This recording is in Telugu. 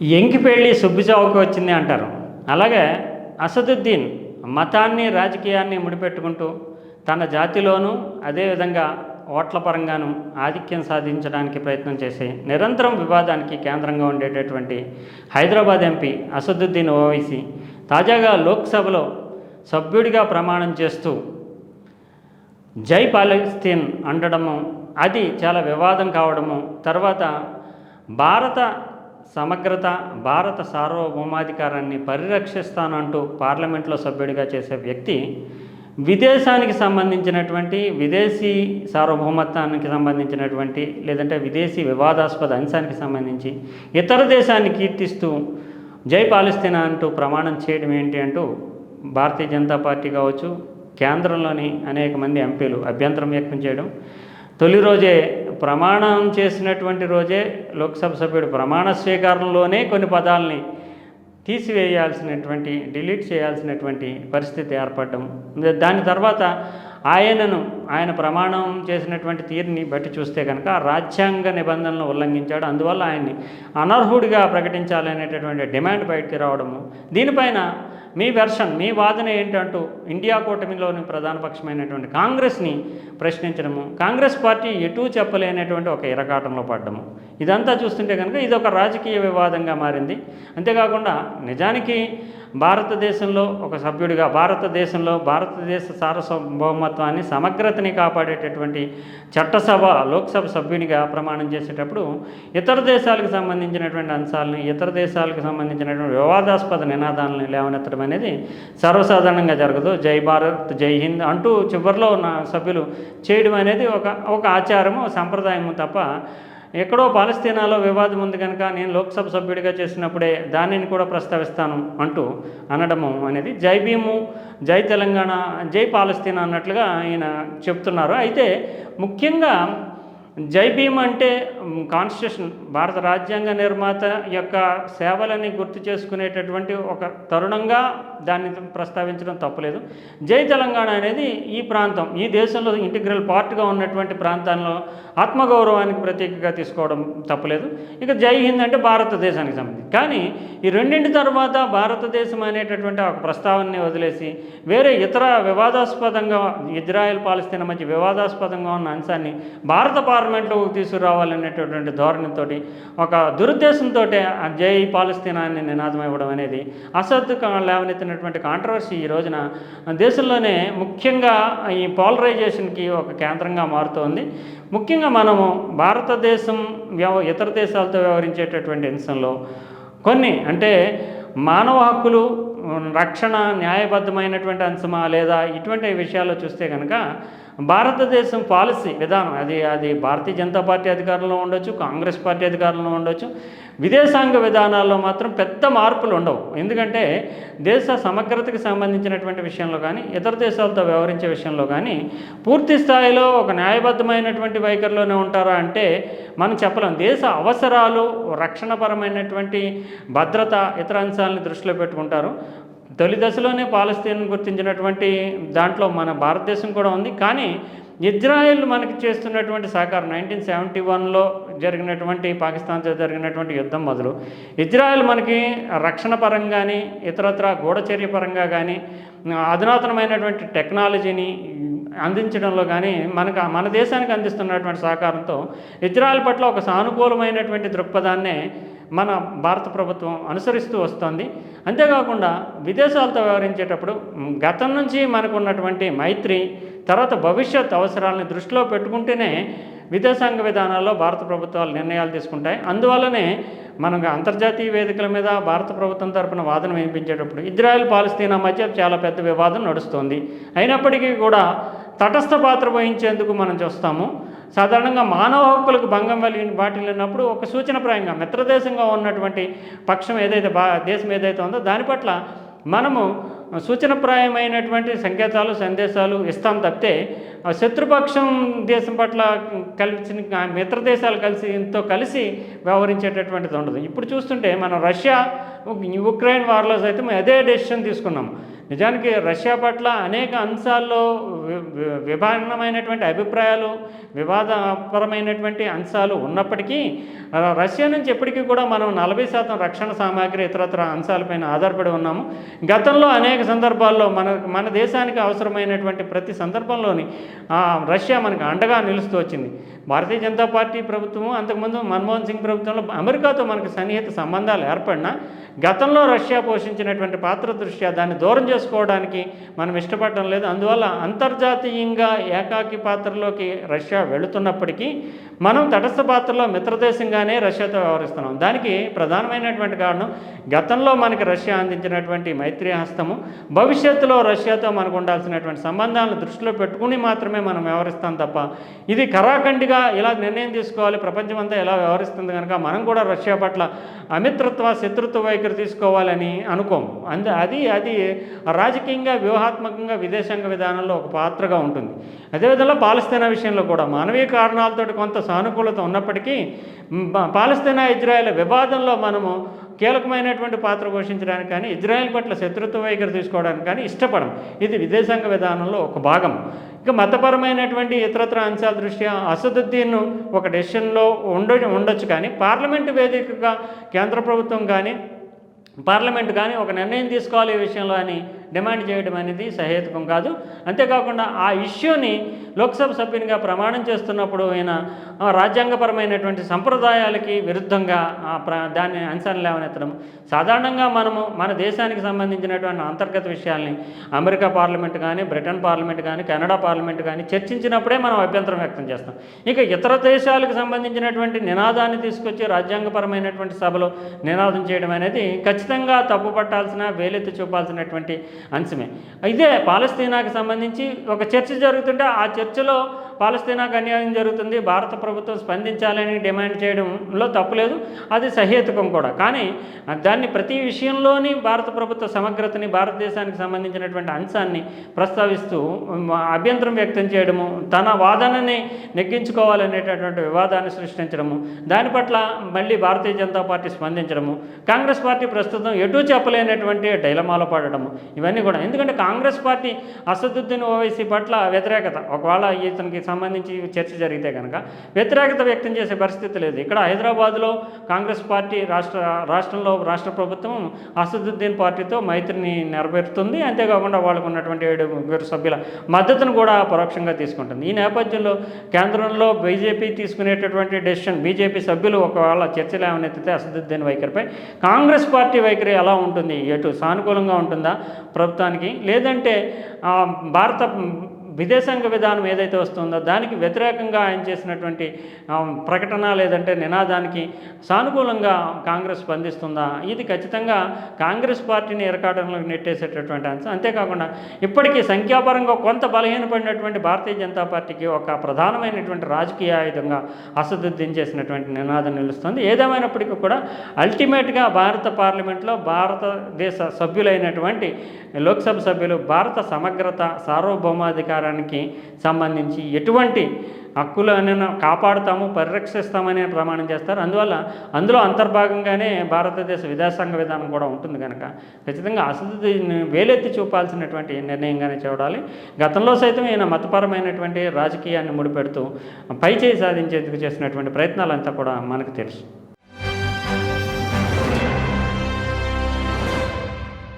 ఎంకి పెళ్ళి సుబ్బిచావుకి వచ్చింది అంటారు. అలాగే అసదుద్దీన్ మతాన్ని రాజకీయాన్ని ముడిపెట్టుకుంటూ తన జాతిలోనూ అదేవిధంగా ఓట్ల పరంగాను ఆధిక్యం సాధించడానికి ప్రయత్నం చేసి నిరంతరం వివాదానికి కేంద్రంగా ఉండేటటువంటి హైదరాబాద్ ఎంపీ అసదుద్దీన్ ఓవైసీ తాజాగా లోక్సభలో సభ్యుడిగా ప్రమాణం చేస్తూ జై పాలస్తీన్ అండడము అది చాలా వివాదం కావడము తర్వాత భారత సమగ్రత భారత సార్వభౌమాధికారాన్ని పరిరక్షిస్తానంటూ పార్లమెంట్లో సభ్యుడిగా చేసే వ్యక్తి విదేశానికి సంబంధించినటువంటి విదేశీ సార్వభౌమత్వానికి సంబంధించినటువంటి లేదంటే విదేశీ వివాదాస్పద అంశానికి సంబంధించి ఇతర దేశాన్ని కీర్తిస్తూ జై పాలిస్తీనా అంటూ ప్రమాణం చేయడం ఏంటి అంటూ భారతీయ జనతా పార్టీ కావచ్చు కేంద్రంలోని అనేక మంది ఎంపీలు అభ్యంతరం వ్యక్తం చేయడం తొలి రోజే ప్రమాణం చేసినటువంటి రోజే లోక్సభ సభ్యుడు ప్రమాణ స్వీకారంలోనే కొన్ని పదాలని తీసివేయాల్సినటువంటి డిలీట్ చేయాల్సినటువంటి పరిస్థితి ఏర్పడడం. దాని తర్వాత ఆయనను ఆయన ప్రమాణం చేసినటువంటి తీరుని బట్టి చూస్తే కనుక రాజ్యాంగ నిబంధనలను ఉల్లంఘించాడు. అందువల్ల ఆయన్ని అనర్హుడిగా ప్రకటించాలనేటటువంటి డిమాండ్ బయటికి రావడము. దీనిపైన మీ వెర్షన్ మీ వాదన ఏంటంటూ ఇండియా కూటమిలోని ప్రధాన పక్షమైనటువంటి కాంగ్రెస్ని ప్రశ్నించడము కాంగ్రెస్ పార్టీ ఎటూ చెప్పలేనటువంటి ఒక ఇరకాటంలో పడ్డము. ఇదంతా చూస్తుంటే కనుక ఇది ఒక రాజకీయ వివాదంగా మారింది. అంతేకాకుండా నిజానికి భారతదేశంలో ఒక సభ్యుడిగా భారతదేశంలో భారతదేశ సార్వభౌమత్వాన్ని సమగ్రతని కాపాడేటటువంటి చట్టసభ లోక్సభ సభ్యునిగా ప్రమాణం చేసేటప్పుడు ఇతర దేశాలకు సంబంధించినటువంటి అంశాలని ఇతర దేశాలకు సంబంధించినటువంటి వివాదాస్పద నినాదాలను లేవనెత్తడం అనేది సర్వసాధారణంగా జరగదు. జై భారత్ జై హింద్ అంటూ చివరిలో ఉన్న సభ్యులు చేయడం అనేది ఒక ఒక ఆచారము సంప్రదాయము తప్ప ఎక్కడో పాలస్తీనాలో వివాదం ఉంది కనుక నేను లోక్సభ సభ్యుడిగా చేసినప్పుడే దానిని కూడా ప్రస్తావిస్తాను అంటూ అనడము అనేది జై భీము జై తెలంగాణ జై పాలస్తీనా అన్నట్లుగా ఆయన చెప్తున్నారు. అయితే ముఖ్యంగా జై భీమ్ అంటే కాన్స్టిట్యూషన్ భారత రాజ్యాంగ నిర్మాత యొక్క సేవలని గుర్తు చేసుకునేటటువంటి ఒక తరుణంగా దాన్ని ప్రస్తావించడం తప్పలేదు. జై తెలంగాణ అనేది ఈ ప్రాంతం ఈ దేశంలో ఇంటిగ్రల్ పార్ట్గా ఉన్నటువంటి ప్రాంతాల్లో ఆత్మగౌరవానికి ప్రతీకగా తీసుకోవడం తప్పలేదు. ఇక జై హింద్ అంటే భారతదేశానికి సంబంధించి. కానీ ఈ రెండింటి తర్వాత భారతదేశం అనేటటువంటి ఒక ప్రస్తావనని వదిలేసి వేరే ఇతర వివాదాస్పదంగా ఇజ్రాయెల్ పాలస్తీనా మధ్య వివాదాస్పదంగా ఉన్న అంశాన్ని భారత పార్లమెంట్లోకి తీసుకురావాలనేటటువంటి ధోరణితోటి ఒక దురుద్దేశంతో జై పాలస్తీనాన్ని నినాదం ఇవ్వడం అనేది అసత్ లేవనెత్తినటువంటి కాంట్రవర్సీ ఈ రోజున దేశంలోనే ముఖ్యంగా ఈ పోలరైజేషన్కి ఒక కేంద్రంగా మారుతోంది. ముఖ్యంగా మనము భారతదేశం వ్యవ ఇతర దేశాలతో వ్యవహరించేటటువంటి అంశంలో కొన్ని అంటే మానవ హక్కులు రక్షణ న్యాయబద్ధమైనటువంటి అంశమా లేదా ఇటువంటి విషయాల్లో చూస్తే కనుక భారతదేశం పాలసీ విధానం అది అది భారతీయ జనతా పార్టీ అధికారంలో ఉండొచ్చు కాంగ్రెస్ పార్టీ అధికారంలో ఉండొచ్చు విదేశాంగ విధానాల్లో మాత్రం పెద్ద మార్పులు ఉండవు. ఎందుకంటే దేశ సమగ్రతకి సంబంధించినటువంటి విషయంలో కానీ ఇతర దేశాలతో వ్యవహరించే విషయంలో కానీ పూర్తి స్థాయిలో ఒక న్యాయబద్ధమైనటువంటి వైఖరిలోనే ఉంటారా అంటే మనం చెప్పలేం. దేశ అవసరాలు రక్షణపరమైనటువంటి భద్రత ఇతర అంశాలను దృష్టిలో పెట్టుకుంటారు. తొలి దశలోనే పాలస్తీన్ గుర్తించినటువంటి దాంట్లో మన భారతదేశం కూడా ఉంది. కానీ ఇజ్రాయెల్ మనకి చేస్తున్నటువంటి సహకారం నైన్టీన్ సెవెంటీ వన్లో జరిగినటువంటి పాకిస్తాన్తో జరిగినటువంటి యుద్ధం మొదలు. ఇజ్రాయెల్ మనకి రక్షణ పరంగా కానీ ఇతరత్ర గూఢచర్య పరంగా కానీ అధునాతనమైనటువంటి టెక్నాలజీని అందించడంలో కానీ మనకు మన దేశానికి అందిస్తున్నటువంటి సహకారంతో ఇజ్రాయెల్ పట్ల ఒక సానుకూలమైనటువంటి దృక్పథాన్నే మన భారత ప్రభుత్వం అనుసరిస్తూ వస్తుంది. అంతేకాకుండా విదేశాలతో వ్యవహరించేటప్పుడు గతం నుంచి మనకు ఉన్నటువంటి మైత్రి తర్వాత భవిష్యత్ అవసరాలను దృష్టిలో పెట్టుకుంటేనే విదేశాంగ విధానాల్లో భారత ప్రభుత్వాలు నిర్ణయాలు తీసుకుంటాయి. అందువల్లనే మనం అంతర్జాతీయ వేదికల మీద భారత ప్రభుత్వం తరపున వాదన వినిపించేటప్పుడు ఇజ్రాయెల్ పాలస్తీనా మధ్య చాలా పెద్ద వివాదం నడుస్తుంది. అయినప్పటికీ కూడా తటస్థ పాత్ర వహించేందుకు మనం చూస్తాము. సాధారణంగా మానవ హక్కులకు భంగం కలిగిన వాటిల్లినప్పుడు ఒక సూచనప్రాయంగా మిత్రదేశంగా ఉన్నటువంటి పక్షం ఏదైతే బా దేశం ఏదైతే ఉందో దాని పట్ల మనము సూచనప్రాయమైనటువంటి సంకేతాలు సందేశాలు ఇస్తాం తప్పితే శత్రుపక్షం దేశం పట్ల కలిసి మిత్ర దేశాలు కలిసితో కలిసి వ్యవహరించేటటువంటిది ఉండదు. ఇప్పుడు చూస్తుంటే మనం రష్యా ఉక్రెయిన్ వార్లో సైతం అదే డెసిషన్ తీసుకున్నాం. నిజానికి రష్యా పట్ల అనేక అంశాల్లో విభిన్నమైనటువంటి అభిప్రాయాలు వివాదపరమైనటువంటి అంశాలు ఉన్నప్పటికీ రష్యా నుంచి ఎప్పటికీ కూడా మనం నలభై శాతం రక్షణ సామాగ్రి ఇతరత్ర అంశాలపైన ఆధారపడి ఉన్నాము. గతంలో అనేక సందర్భాల్లో మన మన దేశానికి అవసరమైనటువంటి ప్రతి సందర్భంలోని రష్యా మనకు అండగా నిలుస్తూ వచ్చింది. భారతీయ జనతా పార్టీ ప్రభుత్వము అంతకుముందు మన్మోహన్ సింగ్ ప్రభుత్వంలో అమెరికాతో మనకు సన్నిహిత సంబంధాలు ఏర్పడినా గతంలో రష్యా పోషించినటువంటి పాత్ర దృష్ట్యా దాన్ని దూరం చేసుకోవడానికి మనం ఇష్టపడడం లేదు. అందువల్ల అంతర్జాతీయంగా ఏకాకి పాత్రలోకి రష్యా వెళుతున్నప్పటికీ మనం తటస్థ పాత్రలో మిత్రదేశంగానే రష్యాతో వ్యవహరిస్తున్నాం. దానికి ప్రధానమైనటువంటి కారణం గతంలో మనకి రష్యా అందించినటువంటి మైత్రి హస్తము భవిష్యత్తులో రష్యాతో మనకు ఉండాల్సినటువంటి సంబంధాలను దృష్టిలో పెట్టుకుని మాత్రమే మనం వ్యవహరిస్తాం తప్ప ఇది కరాఖండిగా ఇలా నిర్ణయం తీసుకోవాలి ప్రపంచమంతా ఎలా వ్యవహరిస్తుంది కనుక మనం కూడా రష్యా పట్ల అమిత్రత్వ శత్రుత్వ వైఖరి తీసుకోవాలని అనుకోము. అందు అది అది రాజకీయంగా వ్యూహాత్మకంగా విదేశాంగ విధానంలో ఒక పాత్రగా ఉంటుంది. అదేవిధంగా పాలస్తీనా విషయంలో కూడా మానవీయ కారణాలతో కొంత సానుకూలత ఉన్నప్పటికీ పాలస్తీనా ఇజ్రాయెల్ వివాదంలో మనము కీలకమైనటువంటి పాత్ర పోషించడానికి కానీ ఇజ్రాయెల్ పట్ల శత్రుత్వ వైఖరి తీసుకోవడానికి కానీ ఇష్టపడం. ఇది విదేశాంగ విధానంలో ఒక భాగం. ఇక మతపరమైనటువంటి ఇతరత్ర అంశాల దృష్ట్యా అసదుద్దీన్ ఒక డెసిషన్లో ఉండ ఉండొచ్చు కానీ పార్లమెంటు వేదికగా కేంద్ర ప్రభుత్వం కానీ పార్లమెంట్ కానీ ఒక నిర్ణయం తీసుకోవాలి ఈ విషయంలో అని డిమాండ్ చేయడం అనేది సహేతుకం కాదు. అంతేకాకుండా ఆ ఇష్యూని లోక్సభ సభ్యునిగా ప్రమాణం చేస్తున్నప్పుడు ఆయన రాజ్యాంగపరమైనటువంటి సంప్రదాయాలకి విరుద్ధంగా ఆ ప్ర దాన్ని అంశాన్ని లేవనెత్తడం. సాధారణంగా మనము మన దేశానికి సంబంధించినటువంటి అంతర్గత విషయాల్ని అమెరికా పార్లమెంట్ కానీ బ్రిటన్ పార్లమెంట్ కానీ కెనడా పార్లమెంట్ కానీ చర్చించినప్పుడే మనం అభ్యంతరం వ్యక్తం చేస్తాం. ఇక ఇతర దేశాలకు సంబంధించినటువంటి నినాదాన్ని తీసుకొచ్చి రాజ్యాంగపరమైనటువంటి సభలో నినాదం చేయడం అనేది ఖచ్చితంగా తప్పు పట్టాల్సిన వేలెత్తి చూపాల్సినటువంటి అంశమే. ఇదే పాలస్తీనాకి సంబంధించి ఒక చర్చ జరుగుతుంటే ఆ చర్చలో పాలస్తీనాకు అన్యాయం జరుగుతుంది భారత ప్రభుత్వం స్పందించాలని డిమాండ్ చేయడంలో తప్పులేదు అది సహేతుకం కూడా. కానీ దాన్ని ప్రతి విషయంలోని భారత ప్రభుత్వ సమగ్రతని భారతదేశానికి సంబంధించినటువంటి అంశాన్ని ప్రస్తావిస్తూ అభ్యంతరం వ్యక్తం చేయడము తన వాదనని నెగ్గించుకోవాలనేటటువంటి వివాదాన్ని సృష్టించడము దాని పట్ల మళ్ళీ భారతీయ జనతా పార్టీ స్పందించడము కాంగ్రెస్ పార్టీ ప్రస్తుతం ఎటు చెప్పలేనటువంటి డైలమాలో పడడము ఇవన్నీ కూడా. ఎందుకంటే కాంగ్రెస్ పార్టీ అసదుద్దీన్ ఓవైసీ పట్ల వ్యతిరేకత. ఒకవేళ ఇతనికి సంబంధించి చర్చ జరిగితే కనుక వ్యతిరేకత వ్యక్తం చేసే పరిస్థితి లేదు. ఇక్కడ హైదరాబాద్లో కాంగ్రెస్ పార్టీ రాష్ట్ర రాష్ట్రంలో రాష్ట్ర ప్రభుత్వం అసదుద్దీన్ పార్టీతో మైత్రిని నెరవేరుతుంది. అంతేకాకుండా వాళ్ళకు ఉన్నటువంటి ఏడుగురు సభ్యుల మద్దతును కూడా పరోక్షంగా తీసుకుంటుంది. ఈ నేపథ్యంలో కేంద్రంలో బీజేపీ తీసుకునేటటువంటి డెసిషన్ బీజేపీ సభ్యులు ఒకవేళ చర్చలు ఏమైనా ఎత్తితే అసదుద్దీన్ వైఖరిపై కాంగ్రెస్ పార్టీ వైఖరి ఎలా ఉంటుంది? ఎటు సానుకూలంగా ఉంటుందా ప్రభుత్వానికి? లేదంటే భారత విదేశాంగ విధానం ఏదైతే వస్తుందో దానికి వ్యతిరేకంగా ఆయన చేసినటువంటి ప్రకటన లేదంటే నినాదానికి సానుకూలంగా కాంగ్రెస్ స్పందిస్తుందా? ఇది ఖచ్చితంగా కాంగ్రెస్ పార్టీని ఎరకాటంలోకి నెట్టేసేటటువంటి అంశం. అంతేకాకుండా ఇప్పటికీ సంఖ్యాపరంగా కొంత బలహీనపడినటువంటి భారతీయ జనతా పార్టీకి ఒక ప్రధానమైనటువంటి రాజకీయ ఆయుధంగా అసదుద్దీన్ చేసినటువంటి నినాదం నిలుస్తుంది. ఏదేమైనప్పటికీ కూడా అల్టిమేట్గా భారత పార్లమెంట్లో భారతదేశ సభ్యులైనటువంటి లోక్సభ సభ్యులు భారత సమగ్రత సార్వభౌమాధికారానికి సంబంధించి ఎటువంటి హక్కులను కాపాడుతాము పరిరక్షిస్తామని ప్రమాణం చేస్తారు. అందువల్ల అందులో అంతర్భాగంగానే భారతదేశ విదేశాంగ విధానం కూడా ఉంటుంది కనుక ఖచ్చితంగా అసలు వేలెత్తి చూపాల్సినటువంటి నిర్ణయంగానే చూడాలి. గతంలో సైతం ఈయన మతపరమైనటువంటి రాజకీయాన్ని ముడిపెడుతూ పైచేయి సాధించేందుకు చేసినటువంటి ప్రయత్నాలంతా కూడా మనకు తెలుసు.